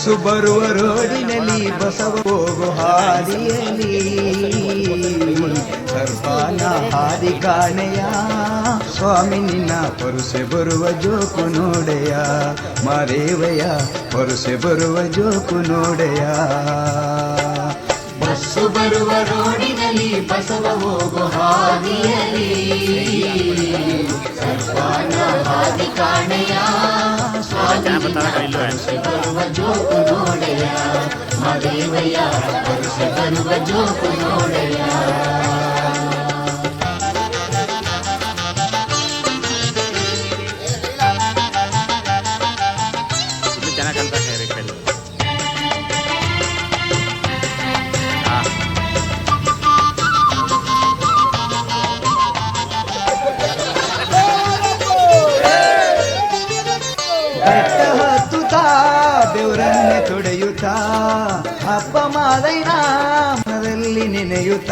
Bus ಬರುವ ರೋಡಿನಲ್ಲಿ ಬಸವ ಹೋಗು ಹಾದಿಯಲ್ಲಿ. ಸರ್ಪಾನ ಹಾದಿ ಕಾಣೆಯ ಸ್ವಾಮಿ, ನಿನ್ನ ಪರುಸೆ ಬರುವ ಜೋಕು ನೋಡೆಯ. ಮಾರೇವಯ್ಯ ಪರುಸೆ ಬರುವ ಜೋಕು ನೋಡೆಯ. ಬಸ್ಸು ಬರುವ ರೋಡಿನಲ್ಲಿ ಬಸವ ಹೋಗು ಹಾದಿಯಲ್ಲಿ. ಸರ್ಪಾನ ಹಾದಿ ಕಾಣೆಯ ಸ್ವಾಮಿ ಪರಸೆ ಬರುವ ಜೋಕು ಮನದಲ್ಲಿ ನೆನೆಯುತ್ತ.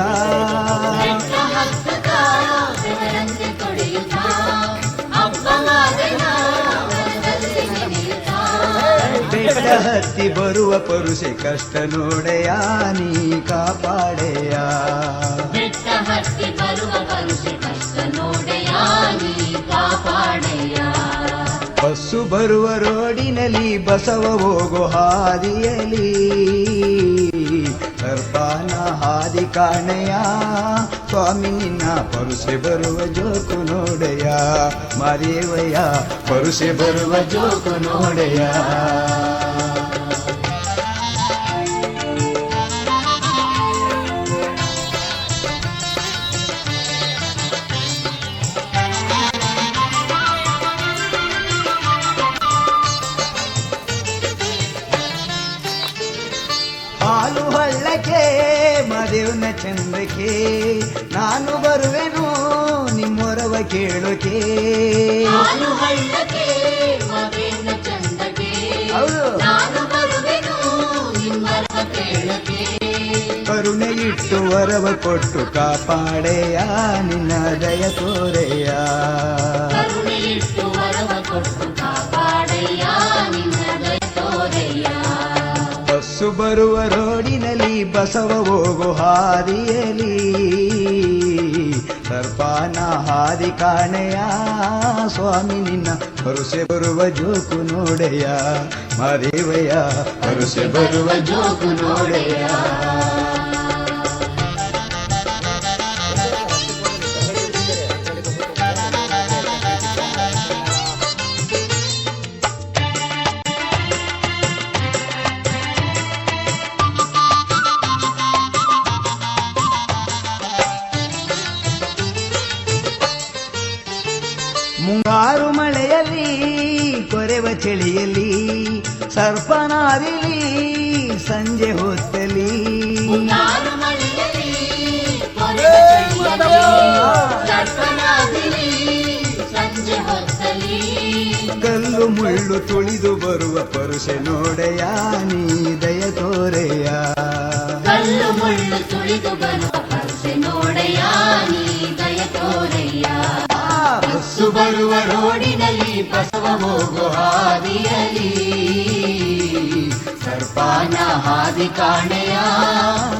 ಬೆಟ್ಟ ಹತ್ತಿ ಬರುವ ಪರುಷೆ ಕಷ್ಟ ನೋಡೆಯ, ನೀ ಕಾಪಾಡೆಯ. ಬಸ್ಸು ಬರುವ ರೋಡಿನಲ್ಲಿ ಬಸವ ಹೋಗೋ ಹಾದಿಯಲಿ ಸರ್ಪಾನ ಹಾದಿ ಕಾಣೆಯ. ಸ್ವಾಮಿ ನಿನ್ನ ಪರುಸೆ ಬರುವ ಜೋಕು ನೋಡೆಯ. ಮಾದೇವಯ್ಯ ಪರುಸೆ ಬರುವ ಜೋಕು ನೋಡೆಯ. ಮದೇವ್ನ ಚಂದಕ್ಕೆ ನಾನು ಬರುವೆನು ನಿಮ್ಮೊರವ ಕೇಳೋಕೆ. ಕರುಣೆ ಇಟ್ಟು ವರವ ಕೊಟ್ಟು ಕಾಪಾಡೆಯ ನಿನ್ನ ದಯ ತೋರೆಯ ಬಸ್ಸು ಬರುವ ರೋಡಿನಲ್ಲಿ ಬಸವ ಹೋಗೋ ಹಾದಿಯಲಿ ಸರ್ಪಾನ ಹಾದಿ ಕಾಣೆಯ ಸ್ವಾಮಿ, ನಿನ್ನ ಬರುಸೆ ಬರುವ ಜೋಕು ನೋಡೆಯ ಮಾದೇವಯ್ಯ. ಬರುಸೆ ಬರುವ ಜೋಕು ನೋಡೆಯ ಚಳಿಯಲ್ಲಿ ಸರ್ಪನಾರಿಲಿ ಸಂಜೆ ಹೊತ್ತಲಿ ಕಲ್ಲು ಮುಳ್ಳು ತುಳಿದು ಬರುವ ಪರುಷೆ ನೋಡೆಯ ನೀ ದಯ ತೋರೆಯ. ಕಲ್ಲು ಮುಳ್ಳು ತುಳಿದು ಬರುವ ಬಸವ ಹೋಗು ಹಾದಿಯಲ್ಲಿ ಸರ್ಪಾನ ಹಾದಿ ಕಾಣೆಯ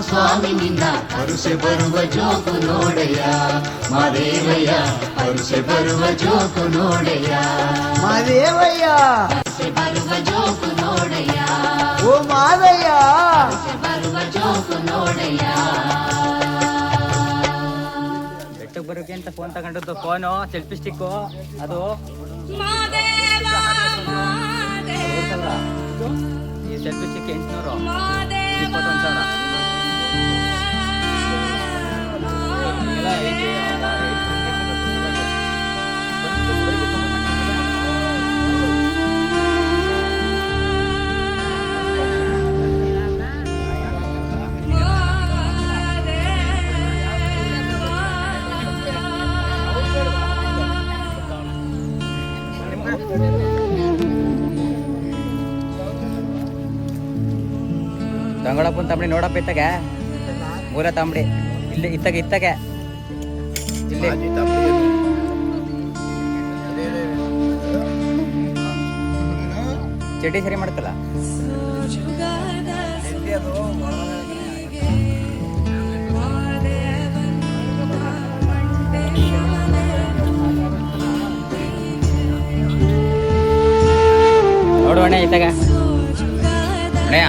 ಸ್ವಾಮಿ ನಿನ್ನ ಅರುಸೆ ಬರುವ ಜೋಕು ನೋಡೆಯ. ಮಾದೇವಯ್ಯ ಅರುಸೆ ಬರುವ ಜೋಕು ನೋಡೆಯ. ಮಾದೇವಯ್ಯ. ಅರುಸೆ ಬರುವ ಜೋಕು ನೋಡೆಯ. ಓ ಮಾದಯ್ಯ ಅರುಸೆ ಬರುವ ಜೋಕು ನೋಡೆಯ. ಬೆಟ್ಟಕ್ಕೆ ಬರೋಕೆ ಅಂತ ಫೋನ್ ತಗೊಂಡದ್ದು. ಫೋನು ಸೆಲ್ಫಿ ಸ್ಟಿಕ್ಕು ಅದು. ಈ ಸೆಲ್ಫಿ ಸ್ಟಿಕ್ ಎಂಟುನೂರು. ಇಪ್ಪತ್ತೊಂದು ಸಾವಿರ. ತಂಬಡಿ ನೋಡಪ್ಪ ಇತ್ತಗೆ. ಮೂಲ ತಂಬಡಿ ಇಲ್ಲಿ ಇತ್ತಗೆ ಇತ್ತಾಗ. ಇಲ್ಲಿ. ಚಡ್ಡಿ ಸರಿ ಮಾಡ್ತಲ್ಲ? ನೋಡು ಅಣ್ಣ ಇತ್ತಾಗ. ಅಣ್ಣಯ್ಯ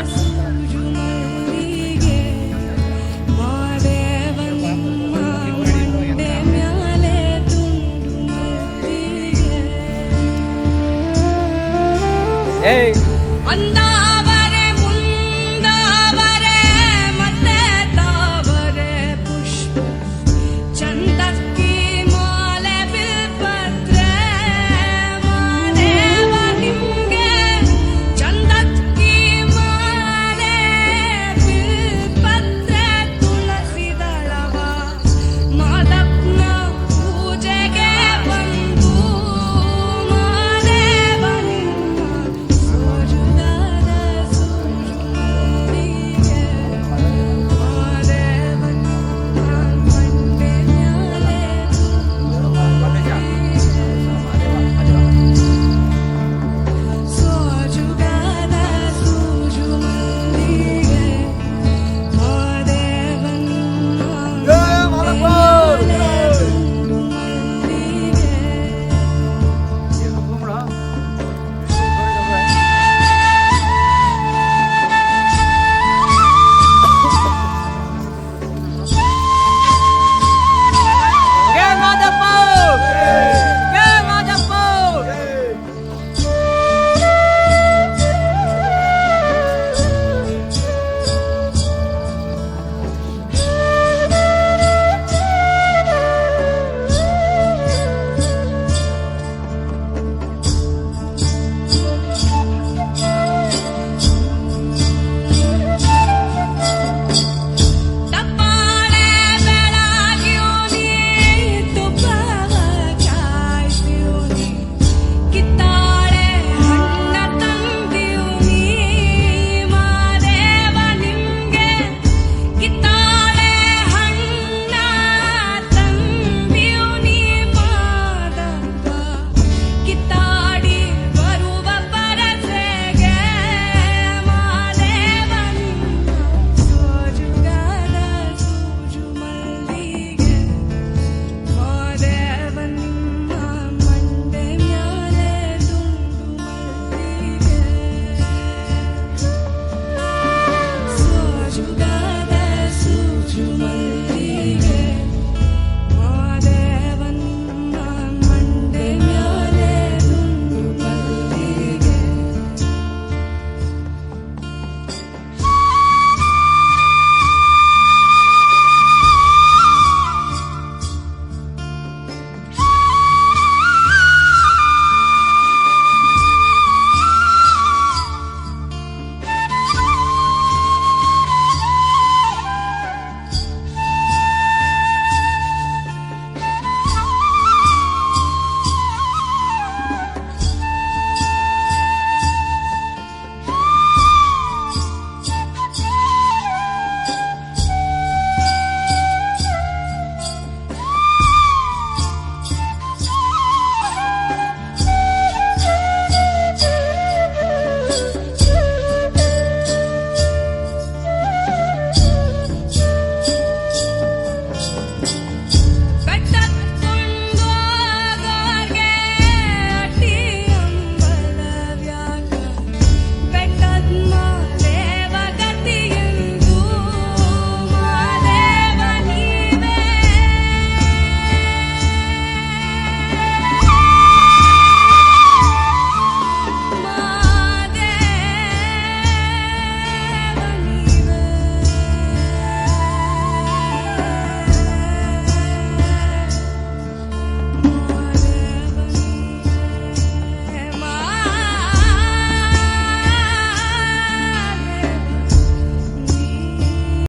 ಏಯ್ ಅಂದ